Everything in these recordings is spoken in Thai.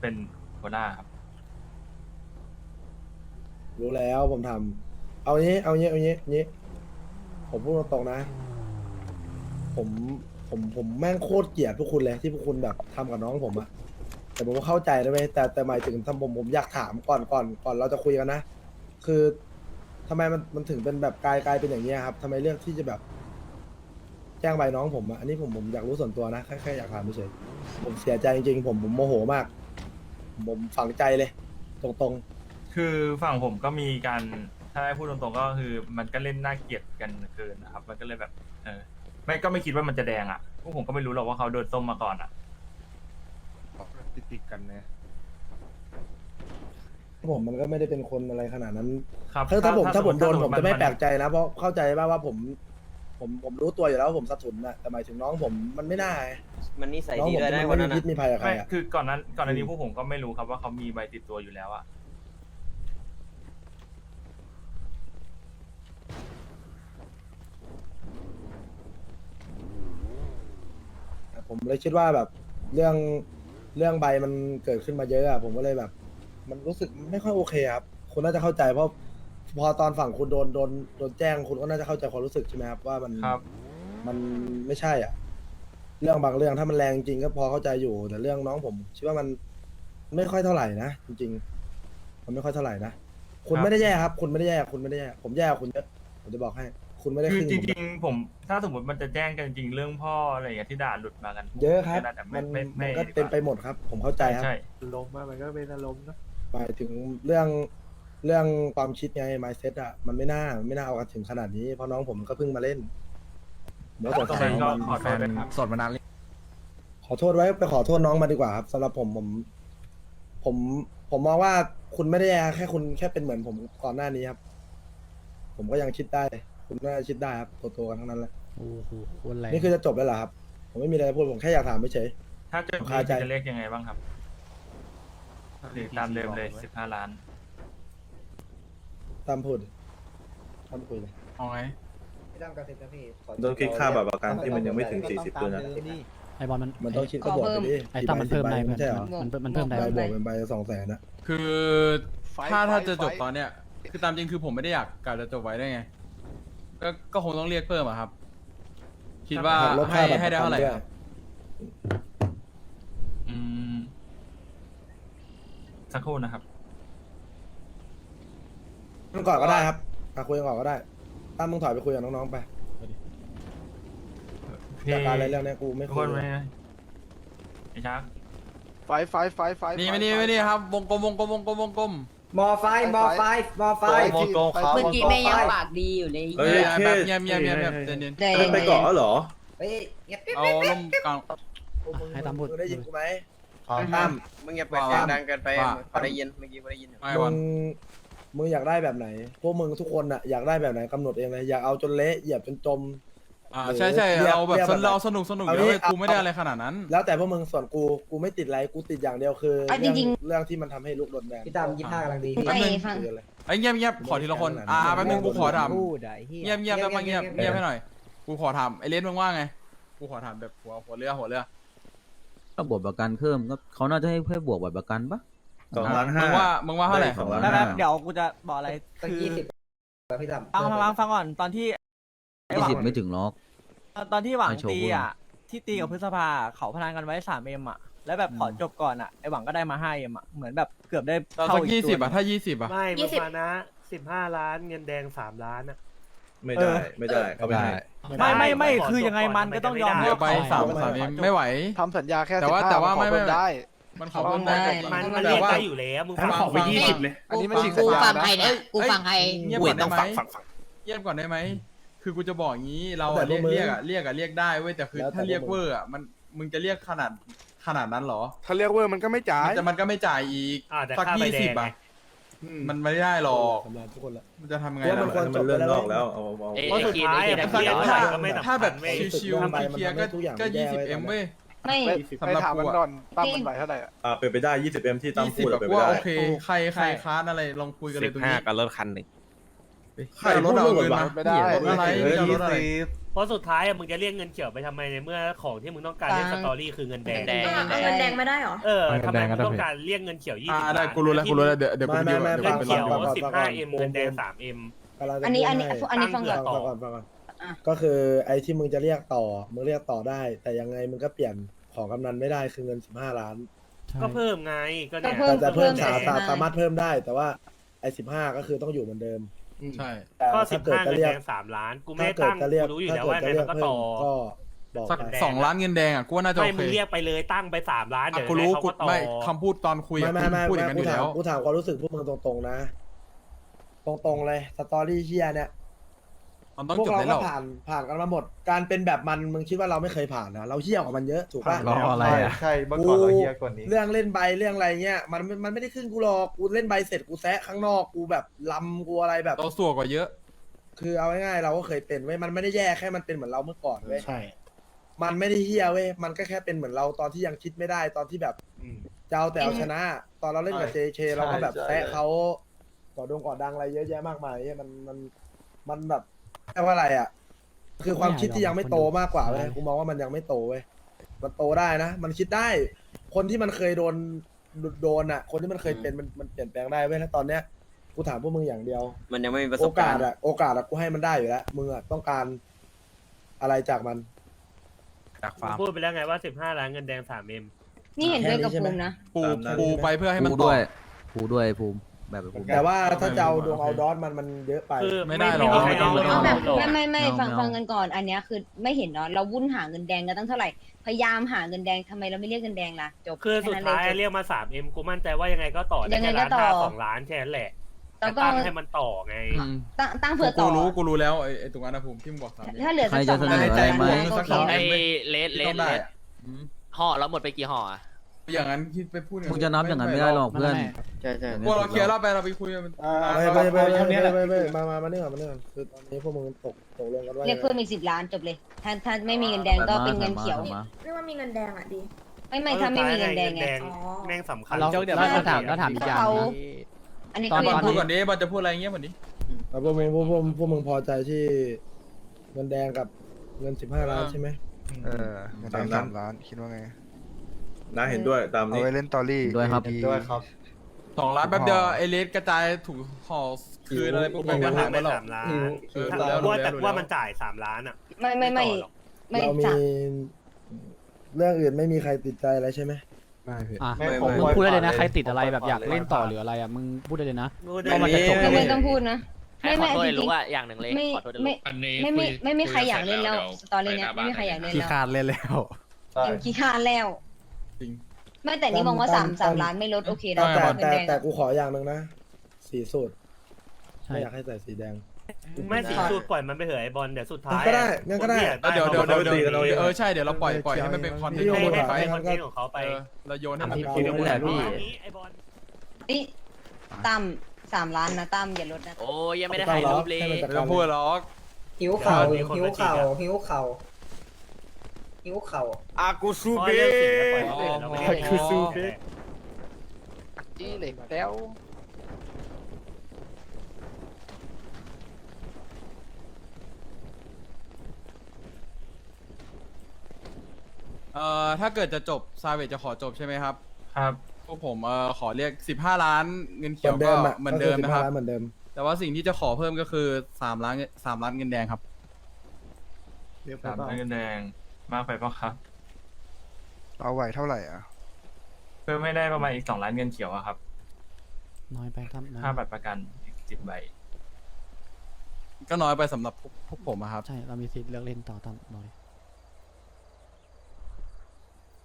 เป็นหัวหน้าครับ รู้แล้วผมทำเอางี้เอางี้เอางี้งี้ผมพูดตรงๆนะ ผมผมผมแม่งโคตรเกลียดพวกคุณเลยที่พวกคุณแบบทำกับน้องผมอะแต่ผมก็เข้าใจนะเว้ยแต่แต่หมายถึงทำผมผมอยากถามก่อนก่อนก่อนเราจะคุยกันนะ คือทำไมมันมันถึงเป็นแบบกลายกลายเป็นอย่างนี้ยครับทำไมเลือกที่จะแบบแจ้งใบน้องผมอะอันนี้ผมผมอยากรู้ส่วนตัวนะแค่แค่อยากถามเฉยๆผมเสียใจจริงๆผมผมโมโหมาก ผมฝังใจเลย ตรงๆคือฝั่งผมก็มีการถ้าให้พูดตรงๆก็คือ มันก็เล่นน่าเกลียดกันเกินนะครับ มันก็เลยแบบ เออ ไม่ก็ไม่คิดว่ามันจะแดงอะพวกผมก็ไม่รู้หรอกว่าเขาโดนส้มมาก่อนอะ ติดติดๆกันนะผมมันก็ไม่ได้เป็นคนอะไรขนาดนั้นครับถ้าถ้าผมถ้าผมโดนสผมจะไม่นแปลกใจนะ เพราะเข้าใจว่าว่าผม ผมผมรู้ตัวอยู่แล้วว่าผมสะทุนนะแต่หมายถึงน้องผมมันไม่น่าไงมันนิสัยน้องดีผมด้วยมันนะไม่วันมีนั้นพิษอะมีภัยกับใครไม่อะ คือก่อนนั้นก่อนหน้านี้อืมพวกผมก็ไม่รู้ครับว่าเขามีใบติดตัวอยู่แล้วอะผมเลยคิดว่าแบบเรื่องเรื่องใบมันเกิดขึ้นมาเยอะอะผมก็เลยแบบ มันรู้สึกไม่ค่อยโอเคครับคุณน่าจะเข้าใจเพราะ พอตอนฝั่งคุณโดนโดนโดนแจ้งคุณก็น่าจะเข้าใจความรู้สึกใช่ไหมครับว่ามันครับ มันไม่ใช่อะ เรื่องบางเรื่องถ้ามันแรงจริงก็พอเข้าใจอยู่ แต่เรื่องน้องผมคิดว่ามันไม่ค่อยเท่าไหร่นะจริง ๆ มันไม่ค่อยเท่าไหร่นะคุณครับ ไม่ได้แย่ครับ คุณไม่ได้แย่คุณไม่ได้แย่ผมแย่กว่าคุณเยอะผมจะบอกให้ คุณไม่ได้คือขึ้นจผมริงๆ ผมถ้าสมมติมันจะแจ้งกันจริงๆเรื่องพ่ออะไรอย่างเงี้ยที่ด่าหลุดมากันเยอะครับก็น่าจะมัไม่นไม่มันไม่ก็เต็มไปหมดครับ ผมเข้าใจครับ ใช่ลมอะมันก็เป็นอารมณ์นะหมายถึงเรื่อง เรื่องความคิดไง mindset อะมันไม่น่าไม่น่าเอากันถึงขนาดนี้เพราะน้องผมก็เพิ่งมาเล่นผมก็ตรงสนั้นงก็สัยขอโทษด้วยครับ สดมานานเลยขอโทษไว้ไปขอโทษน้องมาดีกว่าครับสำหรับผมผม ผมผมมองว่าคุณไม่ได้แย่แค่คุณแค่เป็นเหมือนผมก่อนหน้านี้ครับ ผมก็ยังคิดได้ คุณน่าจะคิดได้ครับโตๆกันทั้งนั้นแหละโอ้โหโคนแรงนี่คือจะจบแล้วเหรอครับ ผมไม่มีอะไรจะพูดผมแค่อยากถามเฉย ถ้าเกิดคาใจ จะเรียกยังไงบ้างครับหรือตามเดิมเลยสิบห้าล้าน ตามพูดตามคุยเลยเอาไงโดนคิดค่าบัตรประกันที่มันยังไม่ถึง 40ตัวนะไอบอลมันมันต้องคิดก็บอกไปดิไอ้ตั้มมันเพิ่มได้กี่ใบเพื่อนใช่เหรอมันมันมันเพิ่มได้ใบเพื่อนบวกเป็นใบสองแสนนะคือถ้าถ้าจะจบตอนเนี้ยคือตามจริงคือผมไม่ได้อยากกะจะจบไว้ได้ไง ก็ก็คงต้องเรียกเพิ่มอะครับ คิดว่าหักลบให้ค่าบัตรให้ได้เท่าไหร่ประกันคด้วรับยอืมสักครู่นะครับ คุยกันก่อนก็ได้ครับอะคุยกันก่อนก็ได้ตั้มมึงถอยไปคุยกับน้องๆไปพี่จากการอะไรเรื่องเนี้ยกูไม่ทุกคุคยนเลไหมยไอ้ชักไฟไฟไฟไฟนี่ไม่นี่ไม่นี่ครับ วงกลมวงกลมวงกลมวงกลม มอไฟมอไฟมอไฟ โมโกครับเมื่อกี้แม่ยังปากดีอยู่เลยเฮ้เฮ้ยยโอเคแบบเงียบเงียบเงียบเงียบใจเย็นได้ไม่ไปเกาะแล้วเหรอ เฮ้ยเงียบเอาลมกลาง ให้ตั้มพูด มึงได้ยินกูไหมครับตั้มมึงอย่าเปิดเสียงดังเกินไปว่าพอได้ยินเมื่อกี้พอได้ยินไม่มึวันง มึงอยากได้แบบไหน พวกมึงทุกคนอะอยากได้แบบไหนกำหนดเองเลย อยากเอาจนเละเหยียบจนจม อ่าใช่ใช่เรียกเราแบบเรียกสแบบนุกเราสนุกสนุกเอาเดี๋ยวงี้กูไม่ได้เอา อะไรขนาดนั้น แล้วแต่พวกมึงส่วนกู กูไม่ติดอะไร กูติดอย่างเดียวคืออะจเรื่องริง เรื่องที่มันทำให้ลูกโดนแบนพี่ตามยี่ห้ากำลังดีๆพี่ ไม่ฟังคุยกันเลยไอ้ยเงียบเงียบขอทีละคน อ่าแป๊บนึงกูขอถามพูดอะไอ้เหี้ย เงียบเงียบแป๊บนึงเงียบเงียบให้หน่อย กูขอถามไอเลสมึงว่าไง กูขอถามแบบหัวหัวเรือหัวเรือก็บวกประกันเพิ่มก็เขาน่าจะให้ให้บวกบัตรประกันปะ สองล้านห้ามึงว่ามึงว่าเท่าไหร่ด้สองล้านแป๊ห้าบๆเดี๋ยวกูจะบอกอะไรตั้งคือยี่สิบพี่ตามฟังฟังฟังก่อนตอนที่ไอ้ยี่หวังสิบไม่ถึงหรอก ตอนที่หวังให้โชว์ตีเพื่อนอะ ที่ตีกับพฤษภาเขาพนันกันไว้สามเอ็มอะ แล้วแบบขอจบก่อนอะไอ้หวังก็ได้มาห้าเอ็มอะเหมือนแบบเกือบได้ตอนเข้าสักอีกยี่ตัสิวบอะถ้ายี่สิบอะไม่ยี่สิบ มานะสิบห้าล้านเงินแดงสามล้านอะ ไม่ได้ ไม่ได้เขาไม่ให้ไม่ไม่ไม่ขอคือยังไงจบก่อนมันก็ต้องยอมมันจะไม่ได้เดี๋ยวไปสามสามเอ็มไม่ไหว ทำสัญญาแค่แต่ว่า15แต่ว่าขอไม่เพิ่ไม่ ได้ มันขอเพิ่มได้มันมันแต่เรียกว่าได้อยู่แล้วมึงฟัง ขอไปยี่สิบเลย อันนี้มันกูฉีกกูสัญญาฟังนะใครเนี่ยกูฟังใคร เงียบหก่วอนนได้ต้องไหมฟังฟังฟังเงียบก่อนได้ไหมคือกูจะบอกงี้เราแต่อะเรียกพวกมึงเรียกอะเรียกอะเรียกได้เว้ยแต่คือแล้วแต่ถ้าเรียกพวกมึงเวอร์อะมันมึงจะเรียกขนาดขนาดนั้นเหรอ ถ้าเรียกเวอร์มันก็ไม่จ่ายมันจะมันก็ไม่จ่ายอีกอ่าแต่สักค่าใบยี่แดสิบงไง อะมันไม่ได้หรอกสำหรับทุกคนละมันจะทำไงเพราะล่ะ มันควรมันเลื่อนนอกแล้วเอาเอา เพราะสุดท้ายอะไอ้มันเหี้เรียยกเท่าไหร่ก็ไม่สำถ้าคัแบญบเว้ย ชิวๆเคลียร์ๆก็ทุกอย่างก็มันแย่ยี่สิบไว้เอ็มตอนนั้นเว้ย ไม่ สำหรับกูอะตั้มมันไปเท่าไหร่อะอ่าเป็นไปได้ยี่สิบเอ็มที่ตั้มยี่พูสิบดแบบเป็นไปว่าได้โอเค ใครใครค้านอะไรลองคุยกันเลยตรงนี้กับรถคันหนึ่งใครพูดเรื่องรถวะไม่ได้อะไรเฮ้ยจะเอารถอะไร เพราะสุดท้ายอะมึงจะเรียกเงินเขียวไปทำไมในเมื่อของที่มึงต้องการเล่นสตอรี่คือเงินแดง แดง เอาเงินแดงไม่ได้เหรอ เออทำไมมึงต้องการเรียกเงินเขียวยี่อ่าสิบได้กูรู้แล้วกูรู้แล้วเดี๋ยวเดี๋ยวกูไม่ไปไม่ดูไม่เดี๋ยวเงิกูนไปเขียวดูฟังก่อนสิบห้าเอ็มฟังก่อนเงินแดงสามเอ็มกำลังจะอันนี้อันพูนี้ดให้อันนี้ฟังก่อนต่ฟัองก่อนฟังก่อนอะ ก็คือไอ้ที่มึงจะเรียกต่อ มึงเรียกต่อได้ แต่ยังไงมึงก็เปลี่ยน ของกำนันไม่ได้คือเงินสิบห้าล้าน ใช่ก็เพิ่มไงก็เนี่ยก็เพิ่แต่จะเพิ่มเพิ่สามได้สามารถเพิ่มได้ แต่ว่าไอ้สิบห้าก็คือต้องอยู่เหมือนเดิมใช่ แต่ก็สิถ้าบเกิดห้าจะเงินเรียแดกงสามล้าน กูไม่ถ้าได้เกิดตั้งจะเรียกกูรู้อยู่ถ้าแล้วเกิดว่าไงจะเรียมักนก็เพิ่ต่มอ ก็บอกสักไป สองล้านเงินแดงอะกูว่าน่าจะไม่โอมึเคงเรียกไปเลยตั้งไปสามล้านอะเดี๋ยวกูยังไงรู้เขากูก็ต่อ ไม่คำพูดตอนคุยไม่อะไม่ไม่พูดอย่างนั้นอกูยู่ถาแล้มว กูถามความรู้สึกพวกมึงตรงๆนะ ตรงๆเลยสตอรี่เชียเนี่ย มันต้องพวจกบเราได้หรก็อผ่านผ่านกันมาหมด การเป็นแบบมันมึงคิดว่าเราไม่เคยผ่านนะเราเชี่ยวกว่ามันเยอะถูกป่ะ รออะไรอะใช่เมื่อก่อนเราเฮียกว่านี้ เรื่องเล่นใบเรื่องอะไรเงี้ยมันมันไม่ได้ขึ้นกูหรอกกูเล่นใบเสร็จกูแซะข้างนอกกูแบบลำกูอะไรแบบ เราสัวกว่าเยอะ คือเอาง่ายๆเราก็เคยเป็นเว้ยมันไม่ได้แย่แค่มันเป็นเหมือนเราเมื่อก่อนเว้ยใช่ มันไม่ได้เฮี้ยเว้ยมันก็แค่เป็นเหมือนเราตอนที่ยังคิดไม่ได้ตอนที่แบบจะเอาแต่เอาชนะ ตอนเราเล่นกับ JK เราก็แบบใช่แซะเขาก่อดงก่อดังอะไรเยอะแยะมากมายเนี่ยมันมันมันแบบ แค่ว่าอะไรอะ คือความคิดที่ยังไม่โตมากกว่าเว้ยกูมองว่ามันยังไม่โตเว้ยมันโตได้นะ มันคิดได้ คนที่มันเคยโดนโดนอะ คนที่มันเคยเป็นมันมันเปลี่ยนแปลงได้เว้ยแล้วตอนเนี้ยกูถามพวกมึงอย่างเดียว มันยังไม่มีประสโอบกากาสรณ์อะโอกาสอะกูให้มันได้อยู่แล้วมึงอะต้องการอะไรจากมัน จากฟาร์มพูดไปแล้วไงว่าสิบห้าล้านเงินแดงสามเอ็มนี่เห็นด้วยกับแค่นี้ใช่ไหมภูมินะ ปูตามนั้น ปูไปเพื่อให้มันภูต่อด้วยภูด้วยภูมิ แบบภูมิแต่ว่าถ้าจะเอาไม่ดวงเอาดอสมันมันเยอะไป คือไม่ได้หรอกใครเอาไม่ได้เอาแบบหรอกไม่ไม่ไม่ไม่เอาฟังไม่เอา ฟังกันก่อน อันเนี้ยคือไม่เห็นเนาะเราวุ่นหาเงินแดงกันตั้งเท่าไหร่พยายามหาเงินแดงทำไมเราไม่เรียกเงินแดงล่ะจบคือสุดแนั้นท้ายเลจบ เรียกมาสามเอ็มกูมั่นใจว่ายังไงก็ต่อได้ยังไงแค่ก็ล้านต่อ ห้าสองล้านแค่นั้นแหละแล้วก็แต่ตั้งให้มันต่อไง อืม ตั้งตั้งเผื่อกูต่อรู้กูรู้แล้วไอ้ไอ้ตรงนั้นนะภูมิที่มึงบอกสามถ้าเหลือสักใครสจะองเสนล้าอนอะไรใจไหมกูก็สัโอกเคสองไอ้ไม่เลสเลต้อสงเลได้สอะอืมห่อแล้วหมดไปกี่ห่ออะ อย่างนั้นคิดไปพูดมึงจะนับอย่างนั้นไม่ได้หรอกเพื่อน ใช่ใช่พวกเราเคลียร์แล้วไปเราไปคุยกัน อ่าไปไปไปไปไปไปมามามาเนี่ยมาเนี่ยคือตอนนี้พวกมึงตกตกลงกันว่าเรียกเพิ่มอีกสิบล้านจบเลย ถ้าถ้าไม่มีเงินแดงก็เป็นเงินเขียวมาเรียกว่ามีเงินแดงอะดี ไม่ไม่ถ้าไม่มีเงินแดงไงอ๋อแม่งสำคัญเราเดี๋ยวเราเดี๋ยวถามเราถามอีกอย่างเขานะอันนี้ตอนคืบอลอพูดก่อนดิบอลจะพูดอะไรเงี้ยเหมือนนี้แล้วพวกมึงพวกพวกพวกมึงพอใจที่เงินแดงกับเงินสิบห้าล้านใช่ไหมเออเงินแดงสามล้านคิดว่าไง น้าเห็นด้วยตามเอานี้ ไว้เล่นตอรี่ด้วยครับ ดีด้วยครับ สองล้านแป๊บเดียวไอเลสกระจายถูกห่อคืนอะไรพวกมัมันนก็ก็หาหาไปไปหรอก สามล้านเออถ้ารู้แล้วว่าแต่รู้แล้วว่ามันจ่ายสามล้านอะ ไม่ไม่ไม่ต่อหรอกไม่เรามีจ่ายเรื่องอื่นไม่มีใครติดใจอะไรใช่ไหม อะไม่มึงผมพูดได้เลยนะผมใครติดอะไรผมแบบอยากผมเล่นต่อหรืออะไรอะมึงพูดได้เลยนะพูดเพราะมันจะจบก็ไม่ต้องพูดนะให้ไม่ขอไม่โทษจเลยริรู้งว่าอย่างหนึ่งเลยๆไม่ขอโทษเลยไม่รู้ไม่ไม่ไม่ไม่มีใครอยากเล่นแล้วสตอรี่เนี้ยไม่มีใครอยากเล่นขี้แล้วคาดเล่นแล้วยังขี้คร้านแล้ว จริง ไม่แต่นี่มองว่าสามสามล้านไม่ลดโอเคแต่นะแต่เงินแต่แดงแต่อะกูขออย่างหนึ่งนะ สีสูตรใช่ไม่อยากให้ใส่สีแดง ไม่สีสูตรปล่อยมันไปเหอะไอ้บอลเดี๋ยวสุดท้ายก็ได้งั้นก็ได้ เดี๋ยวเดี๋ยวเราเดี๋ยวไปตีกันเอาเองเออใช่เดี๋ยวเราปล่อยปล่อยให้มันเป็นคอนเทนพี่ต์โยให้นให้ไปให้คอนเทนต์ของเขาไปเออเราโยนให้มันทำเป็นที่คอนเทนต์แหละพี่อันนี้ไอ้บอลนี่ตั้มสามล้านนะตั้มอย่าลดนะโอ้ยยังไม่ได้ถ่ายรูปเลยให้มันจัดไม่ต้องพูดหรอกหิวเข่ามีคนหิวมาจีบเข่าอะหิวเข่า หิวเข่าอากูซูเพราะเบเรื่องสิ่งจะปล่อยไปเราไม่ได้คือซูเบจี้เหล็กแล้วเอ่อถ้าเกิดจะจบซาเวจจะขอจบใช่ไหมครับ ครับพวกผมเอ่อขอเรียก 15 ล้านเงินเหเขีมืยอวนก็เดิมอะเหมือนเดิมนะครับก็อ15ล้านเหมือนเดิม แต่ว่าสิ่งที่จะขอเพิ่มก็คือ 3 ล้าน3ล้านเงินแดงครับสามเงินแดง มากไปปะครับเอาไหวเท่าไหร่อะ เพิ่มไม่ได้ประมาณอีกสองล้านเงินเขียวอะครับน้อยไปตั้มน้อยค่าบัตรประกันอีกสิบใบ ก็น้อยไปสำหรับพวกพวกผมอะครับ ใช่ เรามีสิทธิ์เลือกเล่นต่อตั้มน้อย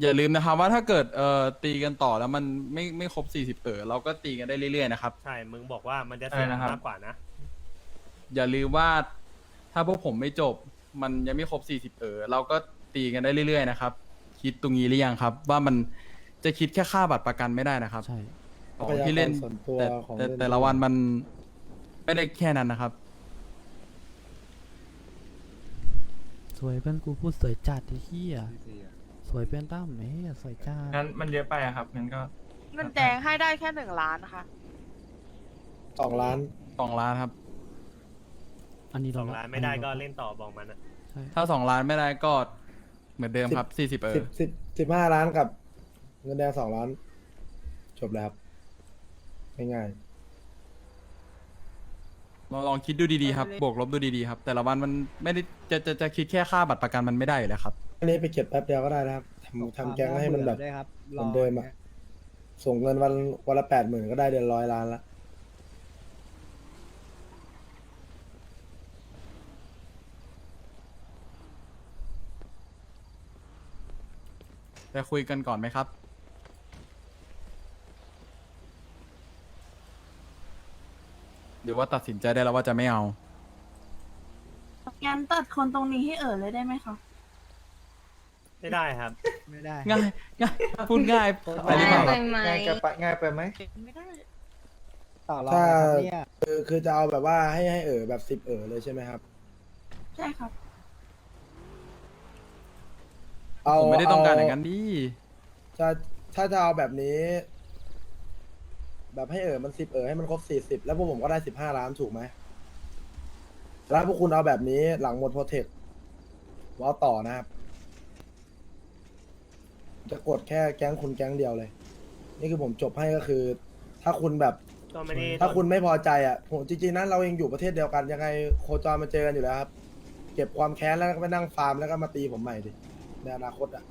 อย่าลืมนะครับว่าถ้าเกิดเอ่อตีกันต่อแล้วมันไม่ไม่ครบ40เออเราก็ตีกันได้เรื่อยๆนะครับ ใช่ มึงบอกว่ามันจะเสียอะไรนะครับ มากกว่านะ อย่าลืมว่าถ้าพวกผมไม่จบ มันยังไม่ครบ40เออเราก็ ตีกันได้เรื่อยๆนะครับ คิดตรงนี้หรือยังครับ ว่ามันจะคิดแค่ค่าบัตรประกันไม่ได้นะครับใช่ของที่เล่นส่วนตัวแต่ของแต่เล่น แต่ละวันมันไม่ได้แค่นั้นนะครับ สวยเพื่อนกูพูดสวยจัดไอ้เหี้ยสวยเพื่อนตั้มเอ้ยสวยจัดงั้นมันเยอะไปอะครับงั้นก็ เงินแดงให้ได้แค่หนึ่งล้านนะคะ สองล้าน สองล้านครับ อันนี้สเราองล้านไม่ได้ก็เล่นต่อบอกมันอะใช่ถ้าสองล้านไม่ได้ก็ เหมือนเดิมครับสี่สิบเออสิบสิบสิบห้าล้านกับ เงินแดงสองล้าน จบแล้วครับง่ายลองลองคิดดูดีๆครับบวกลบดูดีๆครับ แต่ละวันมันไม่ได้จะจะจะคิดแค่ค่าบัตรประกันมันไม่ได้อยู่แล้วครับ ๆอันนี้ไปเก็บแป๊บเดียวก็ได้นะครับทำทำแก๊งให้มันแบบได้ครับเหมือนเดิมอะ ส่งเงินวันวันละแปดหมื่นก็ได้เดือนร้อยล้านละ จะคุยกันก่อนไหมครับ หรือว่าตัดสินใจได้แล้วว่าจะไม่เอา งั้นตัดคนตรงนี้ให้เอ่อเลยได้ไหมคะไม่ได้ครับ ไม่ได้ง่ายง่ายพูดง่ายไปหรือเปล่า ได้ไหม ง่ายไปง่ายไปไหมไม่ได้ต่อรองถ้าครับเนี่ย คือคือจะเอาแบบว่าให้ให้เออแบบสิบเออเลยใช่ไหมครับ ใช่ครับ เอาผมไม่ได้ต้องการเอย่างนั้นดิจะถ้าจะเอาแบบนี้ แบบให้เออมันสิบเออให้มันครบสี่สิบแล้วพวกผมก็ได้สิบห้าล้านถูกไหมแล้วพวกคุณเอาแบบนี้หลังหมดโปรเทคว่าเอาต่อนะครับ จะกดแค่แก๊งคุณแก๊งเดียวเลย นี่คือผมจบให้ก็คือ ถ้าคุณแบบ ก็ไม่ได้ถ้าคุณไม่พอใจอะผมจริงๆนั้นเราเองอยู่ประเทศเดียวกันยังไงโคจรมาเจอกันอยู่แล้วครับ เก็บความแค้นแล้วก็ไปนั่งฟาร์มแล้วก็มาตีผมใหม่ดิ ในอนาคตอะ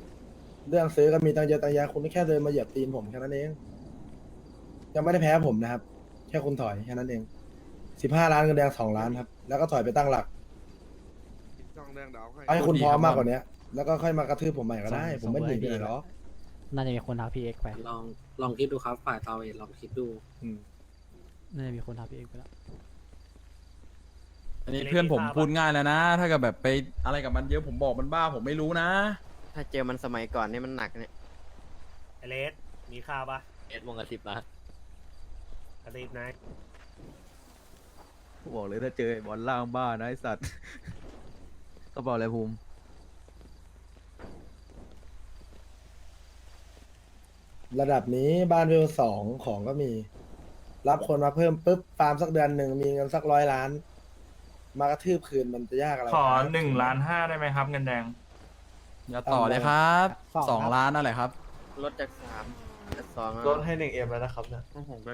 เรื่องซื้อก็มีตังเยอะตังแยะคุณแค่เดินมาเหยียบตีนผมแค่นั้นเองยังไม่ได้แพ้ผมนะครับ แค่คุณถอยแค่นั้นเองสิบห้าล้านเงินแดงสองล้านครับ แล้วก็ถอยไปตั้งหลักเอาให้คุณพร้อมมากกว่านี้แล้วก็ค่อยมากระทืบผมใหม่ก็ได้ ผมไม่หนีไปไหนหรอกน่าจะมีคนทักพี่เอ็กไปลองลองคิดดูครับฝ่ายเตาเองลองคิดดูอืม น่าจะมีคนทักพี่เอ็กไปแล้ว อันนี้เพื่อนผมพูดง่ายแล้วนะ ถ้าเกิดแบบไปอะไรกับมันเยอะผมบอกมันบ้าผมไม่รู้นะ ถ้าเจอมันสมัยก่อนนี่มันหนักเนี่ยไอเลสมีค่าปะเอ็ดวงกระสิบล้านกระติบนายบอกเลยถ้าเจอไอ้บอลล่างบ้านะไอสัตว์ก็บอกเลยภูมิระดับนี้บ้านเวลสองของก็มี รับคนมาเพิ่มปุ๊บฟาร์มสักเดือนหนึ่งมีเงินสักร้อยล้าน มากระทืบคืนมันจะยากอะไรขอครับหนึ่งล้านห้าได้ไหมครับเงินแดง อย่าต่อเลยครับสองล้านนั่นแหละครับ ลดจากสามจากสองลดให้หนึ่งเอ็มแล้วนะครับนะ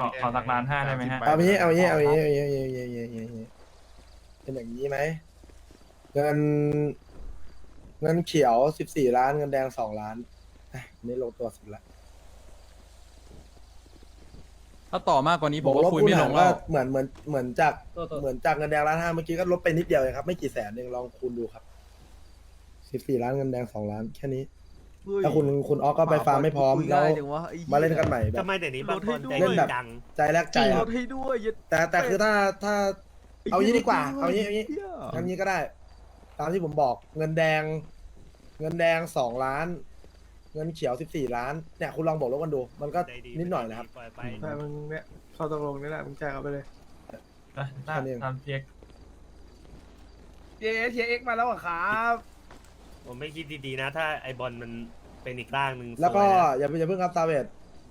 ขอขอสักล้านห้าได้ไหมฮะเอาอย่างนี้เอาอย่างนี้เอาอย่างนี้เอาอย่างนี้เอาอย่างนี้เอาอย่างนี้เอาอย่างนี้เป็นอย่างนี้ไหมเงินเงินเขียวสิบสี่ล้านเงินแดงสองล้านอะอันนี่ลงตัวสุดละ ถ้าต่อมากกว่านี้ผบมวกก็ลบคุยคูณไม่ลหารงแล้ก็วเหมือนเหมือนเหมือนจากเหมือนจากเงินแดงล้านห้าเมื่อกี้ก็ลดไปนิดเดียวเองครับ ไม่กี่แสนเองลองคูณดูครับสิบสี่ล้านเงินแดงสองล้านแค่นี้ถ้าคุณคุณออกก็ไปฟาร์มไม่พร้อมแล้วมาเล่นกันใหม่แบบทำไมเดี๋ยวนี้บางคนใจเล่นแบบจังใจแรกใจครับให้ด้วยอย่าแต่แต่คือถ้าถ้า เอางี้ดีกว่า เอางี้เอางี้งั้นงี้ก็ได้ ตามที่ผมบอกเงินแดง เงินแดงสองล้าน เงินเขียวสิบสี่ล้านเนี่ยคุณลองบอกลบกันดู มันก็ใจดีนิดหน่อยนะครับ ปล่อยไปแต่มึงเนี่ยข้อตกลงนี่แหละมึงแจ้งเอาไปเลยอะตามตามเพียกเย้เทียเอ็กมาแล้วครับผมไม่คิดดีๆนะ ถ้าไอบอลมันเป็นอีกร่างหนึ่งแล้วก็สยนะอย่าอย่าเพิ่งครับซาเวต